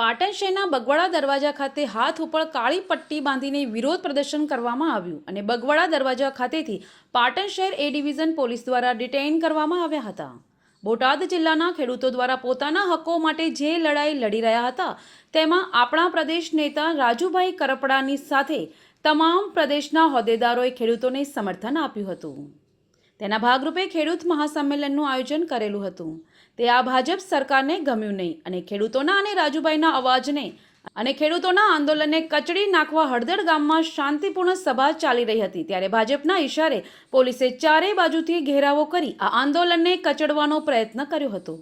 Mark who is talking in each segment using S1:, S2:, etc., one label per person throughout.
S1: પાટણ શહેરના બગવાડા દરવાજા ખાતે હાથ ઉપર કાળી પટ્ટી બાંધીને વિરોધ પ્રદર્શન કરવામાં આવ્યું અને બગવાડા દરવાજા ખાતેથી પાટણ શહેર એ ડિવિઝન પોલીસ દ્વારા ડિટેઇન કરવામાં આવ્યા હતા. બોટાદ જિલ્લાના ખેડૂતો દ્વારા પોતાના હકો માટે જે લડાઈ લડી રહ્યા હતા, તેમાં આપણા પ્રદેશ નેતા રાજુભાઈ કરપડાની સાથે તમામ પ્રદેશના હોદ્દેદારોએ ખેડૂતોને સમર્થન આપ્યું હતું. તેના ભાગરૂપે ખેડૂત મહાસંમેલનનું આયોજન કરેલું હતું. તે આ ભાજપ સરકારને ગમ્યું નહીં અને ખેડૂતોના અને રાજુભાઈના અવાજને અને ખેડૂતોના આંદોલનને કચડી નાખવા હળદર ગામમાં શાંતિપૂર્ણ સભા ચાલી રહી હતી ત્યારે ભાજપના ઇશારે પોલીસે ચારેય બાજુથી ઘેરાવો કરી આ આંદોલનને કચડવાનો પ્રયત્ન કર્યો હતો.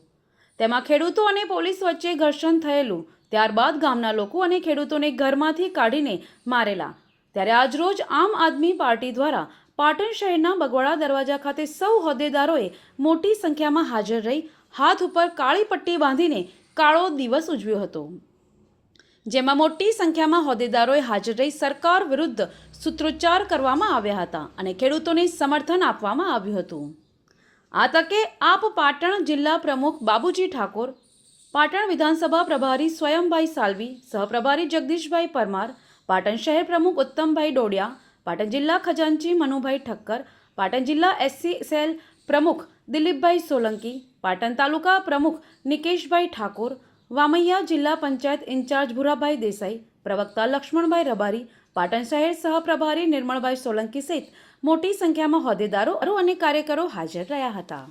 S1: તેમાં ખેડૂતો અને પોલીસ વચ્ચે ઘર્ષણ થયેલું, ત્યારબાદ ગામના લોકો અને ખેડૂતોને ઘરમાંથી કાઢીને મારેલા. ત્યારે આજરોજ આમ આદમી પાર્ટી દ્વારા પાટણ શહેરના બગવાડા દરવાજા ખાતે સૌ હોદ્દેદારોએ મોટી સંખ્યામાં હાજર રહી, હાથ ઉપર કાળી પટ્ટી બાંધીને કાળો દિવસ ઉજવ્યો હતો. જેમાં મોટી સંખ્યામાં હોદ્દેદારોએ હાજર રહી સરકાર વિરુદ્ધ સૂત્રોચ્ચાર કરવામાં આવ્યા હતા અને ખેડૂતોને સમર્થન આપવામાં આવ્યું હતું. આ તકે આપ પાટણ જિલ્લા પ્રમુખ બાબુજી ઠાકોર, પાટણ વિધાનસભા પ્રભારી સ્વયંભાઈ સાલવી, સહપ્રભારી જગદીશભાઈ પરમાર, પાટણ શહેર પ્રમુખ ઉત્તમભાઈ ડોડિયા પાટણ જિલ્લા ખજાનચી મનુભાઈ ઠક્કર, પાટણ જિલ્લા એસસી સેલ પ્રમુખ દિલીપભાઈ સોલંકી, પાટણ તાલુકા પ્રમુખ નિકેશભાઈ ઠાકોર, વામૈયા જિલ્લા પંચાયત ઇન્ચાર્જ ભુરાભાઈ દેસાઈ, પ્રવક્તા લક્ષ્મણભાઈ રબારી, પાટણ શહેર સહપ્રભારી નિર્મળભાઈ સોલંકી સહિત મોટી સંખ્યામાં હોદ્દેદારો અને કાર્યકરો હાજર રહ્યા હતા.